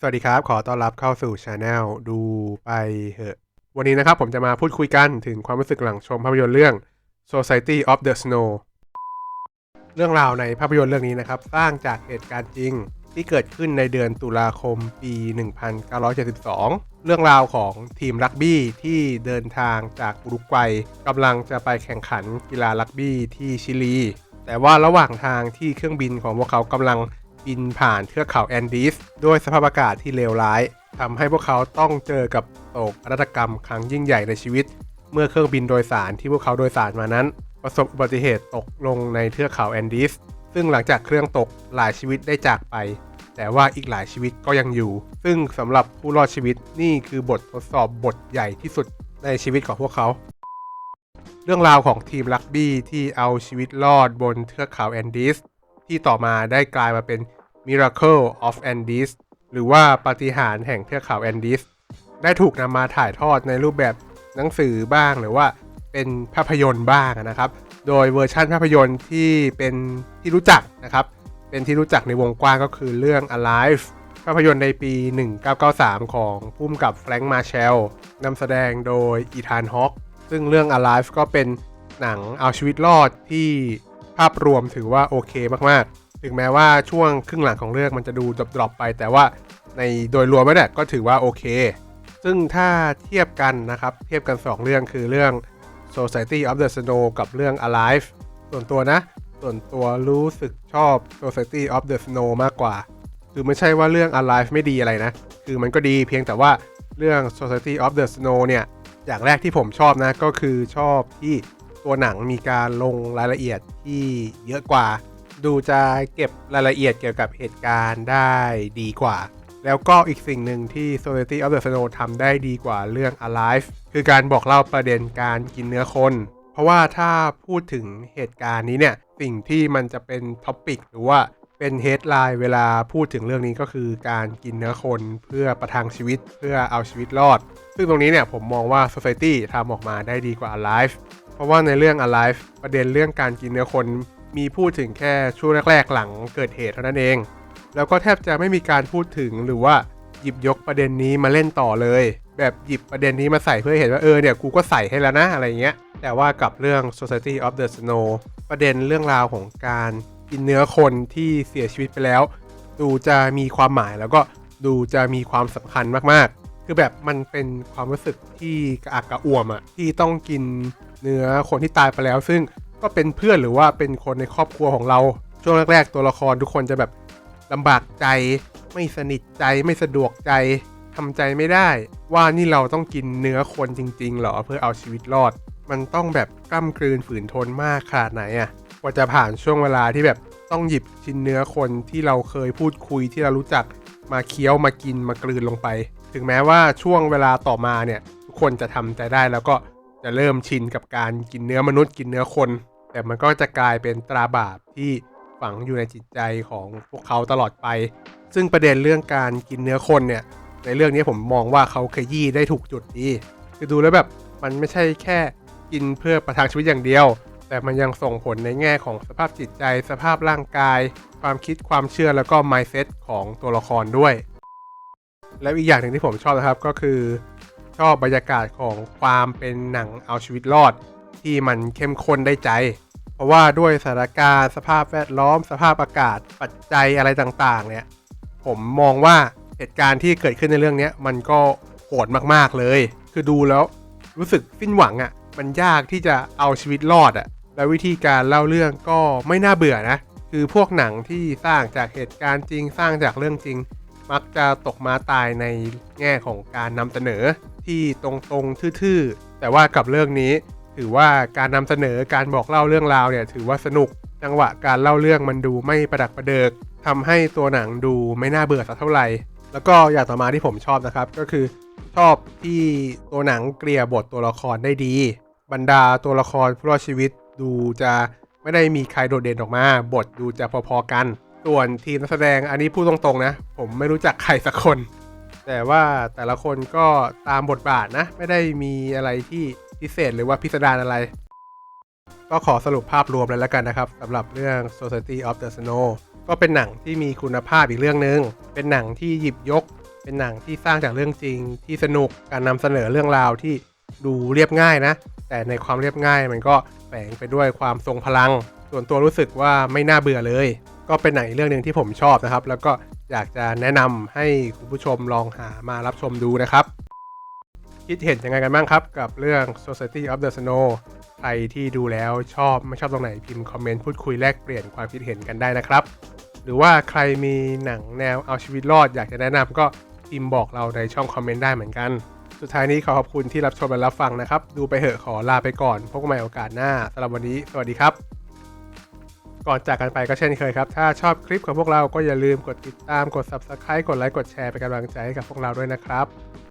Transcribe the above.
สวัสดีครับ ขอต้อนรับเข้าสู่ช anel ดูไปเหอะ วันนี้นะครับผมจะมาพูดคุยกันถึงความรู้สึกหลังชมภาพยนตร์เรื่อง Society of the Snow เรื่องราวในภาพยนตร์เรื่องนี้นะครับ สร้างจากเหตุการณ์จริงที่เกิดขึ้นในเดือนตุลาคมปี 1972 เรื่องราวของทีมรักบี้ที่เดินทางจากอุรุกวัยกำลังจะไปแข่งขันกีฬารักบี้ที่ชิลี แต่ว่าระหว่างทางที่เครื่องบินของพวกเขากำลัง บินผ่านเทือกเขาแอนดีสด้วยสภาพอากาศที่เลวร้ายทำให้พวกเขาต้องเจอกับโศกนาฏกรรมครั้งยิ่งใหญ่ในชีวิต เมื่อเครื่องบินโดยสารที่พวกเขาโดยสารมานั้น ประสบอุบัติเหตุตกลงในเทือกเขาแอนดีสซึ่งหลังจากเครื่องตกหลายชีวิตได้จากไป แต่ว่าอีกหลายชีวิตก็ยังอยู่ ซึ่งสำหรับผู้รอดชีวิตนี่คือบททดสอบบทใหญ่ที่สุดในชีวิตของพวกเขา เรื่องราวของทีมรักบี้ที่เอาชีวิตรอดบนเทือกเขาแอนดีสที่ต่อมาได้กลายมาเป็น Miracle of Andes หรือว่าปาฏิหาริย์แห่งเทือกเขาแอนดีสได้ถูกนำมาถ่ายทอดในรูปแบบหนังสือบ้างหรือว่าเป็นภาพยนตร์บ้างนะครับ โดยเวอร์ชันภาพยนตร์ที่เป็นที่รู้จักนะครับ เป็นที่รู้จักในวงกว้างก็คือเรื่อง Alive ภาพยนตร์ในปี 1993 ของพุ่มกับแฟรงค์มาเชลนำแสดงโดยอีธานฮอคซึ่งเรื่อง Alive ก็เป็นหนังเอาชีวิตรอดที่ภาพรวมถือว่าโอเคมากๆ ถึงแม้ว่าช่วงครึ่งหลังของเรื่องมันจะดูดรอปไป แต่ว่าในโดยรวมแล้วเนี่ยก็ถือว่าโอเค ซึ่งถ้าเทียบกันนะครับ เทียบกัน 2 เรื่องคือเรื่อง Society of the Snow กับเรื่อง Alive ส่วนตัวนะ ส่วนตัวรู้สึกชอบ Society of the Snow มากกว่า คือไม่ใช่ว่าเรื่อง Alive ไม่ดีอะไรนะ คือมันก็ดีเพียงแต่ว่าเรื่อง Society of the Snow เนี่ย อย่างแรกที่ผมชอบนะ ก็คือชอบที่ตัวหนังมีการลงรายละเอียดที่เยอะกว่า ดูจะเก็บรายละเอียดเกี่ยวกับเหตุการณ์ได้ดีกว่า แล้วก็อีกสิ่งหนึ่งที่ Society of the Snow ทำได้ดีกว่าเรื่อง Alive คือการบอกเล่าประเด็นการกินเนื้อคน เพราะว่าถ้าพูดถึงเหตุการณ์นี้เนี่ย สิ่งที่มันจะเป็นท็อปิกหรือว่าเป็นเฮดไลน์เวลาพูดถึงเรื่องนี้ก็คือการกินเนื้อคนเพื่อประทังชีวิตเพื่อเอาชีวิตรอด ซึ่งตรงนี้เนี่ยผมมองว่า Society ทำออกมาได้ดีกว่า Alive เพราะว่าในเรื่อง Alive ประเด็นเรื่องการกินเนื้อคน มีพูดถึงแค่ช่วงแรกๆหลังเกิดเหตุเท่านั้นเอง แล้วก็แทบจะไม่มีการพูดถึงหรือว่าหยิบยกประเด็นนี้มาเล่นต่อเลย แบบหยิบประเด็นนี้มาใส่เพื่อเห็นว่าเออเนี่ยกูก็ใส่ให้แล้วนะอะไรเงี้ย แต่ว่ากับเรื่อง Society of the Snow ประเด็นเรื่องราวของการกินเนื้อคนที่เสียชีวิตไปแล้ว ดูจะมีความหมายแล้วก็ดูจะมีความสำคัญมากๆ คือแบบมันเป็นความรู้สึกที่กระอักกระอ่วมอะที่ต้องกินเนื้อคนที่ตายไปแล้ว ซึ่ง ก็เป็นเพื่อนหรือว่าเป็นคนในครอบครัวของเราช่วงแรก ๆ ตัวละครทุกคนจะแบบลำบากใจ ไม่สนิทใจไม่สะดวกใจทำใจไม่ได้ ว่านี่เราต้องกินเนื้อคนจริงๆหรอเพื่อเอาชีวิตรอด มันต้องแบบกล้ำกลืนฝืนทนมากขนาดไหนอะกว่าจะผ่านช่วงเวลาที่แบบต้องหยิบชิ้นเนื้อคนที่เราเคยพูดคุยที่เรารู้จักมาเคี้ยวมากินมากลืนลงไป ถึงแม้ว่าช่วงเวลาต่อมาเนี่ยทุกคนจะทำใจได้แล้วก็ จะเริ่มชินกับการกินเนื้อมนุษย์กินเนื้อคน แต่มันก็จะกลายเป็นตราบาปที่ฝังอยู่ในจิตใจของพวกเขาตลอดไป ซึ่งประเด็นเรื่องการกินเนื้อคนเนี่ย ในเรื่องนี้ผมมองว่าเขาขยี้ได้ถูกจุดดีคือดูแล้วแบบมันไม่ใช่แค่กินเพื่อประทังชีวิตอย่างเดียว แต่มันยังส่งผลในแง่ของสภาพจิตใจ สภาพร่างกาย ความคิดความเชื่อแล้วก็ mindset ของตัวละครด้วย แล้วอีกอย่างหนึ่งที่ผมชอบนะครับก็คือ ชอบบรรยากาศของความเป็นหนังเอาชีวิตรอด ที่มันเข้มข้นได้ใจ เพราะว่าด้วยสถานการณ์สภาพแวดล้อม สภาพอากาศ ปัจจัยอะไรต่างๆ เนี่ย ผมมองว่าเหตุการณ์ที่เกิดขึ้นในเรื่องนี้มันก็โหดมากๆเลย คือดูแล้วรู้สึกสิ้นหวังอะ่ะ มันยากที่จะเอาชีวิตรอดอะ่ะ แล้ววิธีการเล่าเรื่องก็ไม่น่าเบื่อนะ คือพวกหนังที่สร้างจากเหตุการณ์จริง สร้างจากเรื่องจริง มักจะตกมาตายในแง่ของการนำเสนอ ที่ตรงๆทื่อๆ แต่ว่ากับเรื่องนี้ ถือว่าการนำเสนอการบอกเล่าเรื่องราวเนี่ยถือว่าสนุก จังหวะการเล่าเรื่องมันดูไม่ประดักประเดิกทำให้ตัวหนังดูไม่น่าเบื่อสักเท่าไหร่ แล้วก็อย่างต่อมาที่ผมชอบนะครับก็คือชอบที่ตัวหนังเกลี่ยบทตัวละครได้ดี บรรดาตัวละครผู้รอดชีวิตดูจะไม่ได้มีใครโดดเด่นออกมา บทดูจะพอๆกัน ส่วนทีมนักแสดงอันนี้พูดตรงๆนะ ผมไม่รู้จักใครสักคน แต่ว่าแต่ละคนก็ตามบทบาทนะ ไม่ได้มีอะไรที่พิเศษหรือว่าพิสดารอะไร ก็ขอสรุปภาพรวมเลยแล้วกันนะครับสำหรับเรื่อง Society of the Snow ก็เป็นหนังที่มีคุณภาพอีกเรื่องหนึง่งเป็นหนังที่หยิบยก เป็นหนังที่สร้างจากเรื่องจริงที่สนุกการนำเสนอเรื่องราวที่ดูเรียบง่ายนะ แต่ในความเรียบง่ายมันก็แฝงไปด้วยความทรงพลัง ส่วนตัวรู้สึกว่าไม่น่าเบื่อเลย ก็เป็นหนังอีกเรื่องหนึ่งที่ผมชอบนะครับ แล้วก็อยากจะแนะนำให้คุณผู้ชมลองหามารับชมดูนะครับ คิดเห็นยังไงกันบ้างครับ กับเรื่อง Society of the Snow ใครที่ดูแล้วชอบไม่ชอบตรงไหนพิมพ์คอมเมนต์พูดคุยแลกเปลี่ยนความคิดเห็นกันได้นะครับ หรือว่าใครมีหนังแนวเอาชีวิตรอดอยากจะแนะนำก็พิมพ์บอกเราในช่องคอมเมนต์ได้เหมือนกัน สุดท้ายนี้ขอขอบคุณที่รับชมและรับฟังนะครับ ดูไปเหอะขอลาไปก่อน พบกันใหม่โอกาสหน้าสำหรับวันนี้ สวัสดีครับ ก่อนจากกันไปก็เช่นเคยครับ ถ้าชอบคลิปของพวกเราก็อย่าลืมกดติดตามกด subscribe กดไลค์กดแชร์เป็นกำลังใจให้กับพวกเราด้วยนะครับ